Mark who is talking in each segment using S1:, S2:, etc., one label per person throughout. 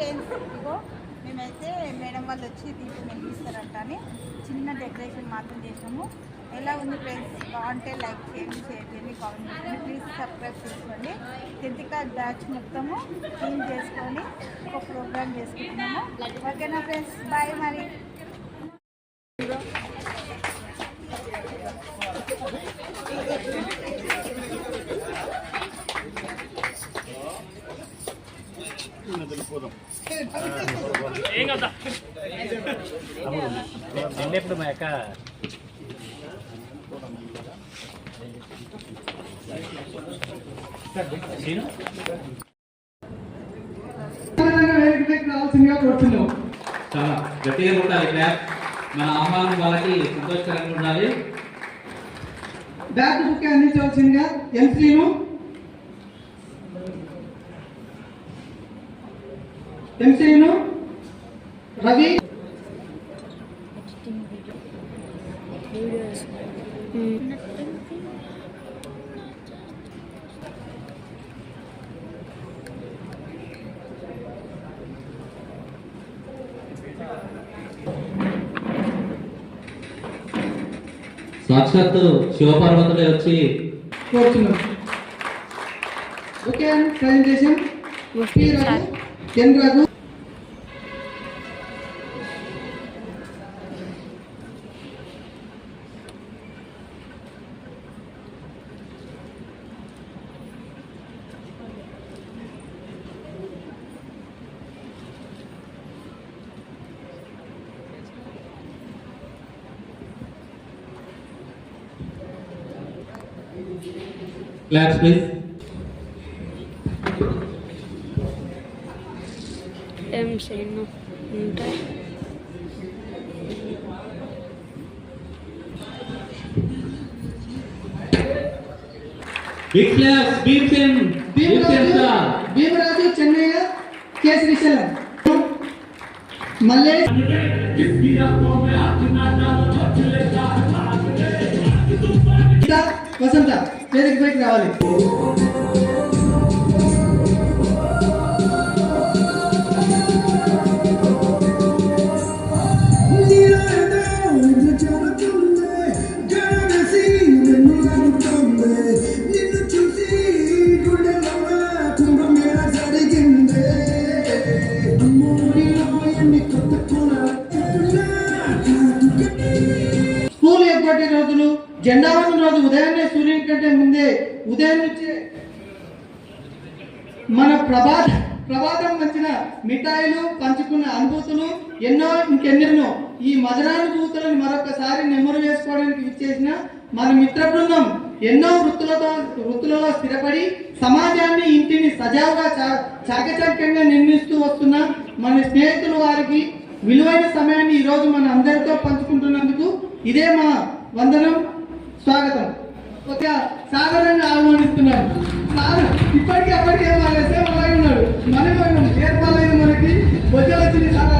S1: Friends ఇదిగో మేమైతే madam వాళ్ళు వచ్చి దీపం వెలిగిస్తారంట అని చిన్న డెకరేషన్ మాత్రం చేసాము ఎలా ఉంది ఫ్రెండ్స్? బాగుంటే లైక్ చేయండి షేర్ చేయండి కామెంట్ చేయండి. ప్లీజ్ సబ్స్క్రైబ్ చేసుకోండి. టెన్త్ బ్యాచ్ మొత్తము క్లీన్ చేసుకొని ఒక ప్రోగ్రామ్ చేసుకుంటున్నాము. ఓకేనా ఫ్రెండ్స్? బాయ్ మరి.
S2: Thank you. యొక్క సీను
S3: రావాల్సిందిగా కోరుతున్నాం
S4: చాలా గట్టిగా ఉండాలి క్లాప్ మన ఆహ్వానం వాళ్ళకి సంతోషకరంగా ఉండాలి
S3: బ్యాక్ బుక్ అందించవలసిందిగా ఎంసీను ఎంసీను రవి.
S4: సాక్షాత్తు శివపార్వతులే వచ్చి
S3: కోరుతున్నాం okay presentation N
S4: Raghu Claps,
S5: please. M saying
S4: no. Big claps, big
S3: team
S4: sir.
S3: Bimraju Chennai, K. Srishalan. Malay. Gita. Vasantha వేదిక పైకి రావాలి. స్కూల్ ఏర్పాటు రోజులు జెండావనం రోజు ఉదయాన్నే సూర్యుని కంటే ముందే ఉదయం నుంచే మన ప్రభాత ప్రభాతం వచ్చిన మిఠాయిలు పంచుకున్న అనుభూతులు ఎన్నో ఇంకెన్నెన్నో ఈ మధురానుభూతులను మరొకసారి నెమ్మరు వేసుకోవడానికి విచ్చేసిన మన మిత్ర బృందం ఎన్నో వృత్తులతో వృత్తులలో స్థిరపడి సమాజాన్ని ఇంటిని సజావుగా చా- చాకచక్యంగా నిర్మిస్తూ వస్తున్న మన స్నేహితులు వారికి విలువైన సమయాన్ని ఈరోజు మన అందరితో పంచుకుంటున్నందుకు ఇదే మా వందనం. స్వాగతం. ఒక సాధారణంగా ఆహ్వానిస్తున్నాను. సాగర్ ఇప్పటికీ అప్పటికేం ఏం సేమ్ అలాగే ఉన్నాడు. మనమే ఏర్పాలైన మనకి వచ్చే వచ్చింది
S6: సాగర్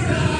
S6: Peace.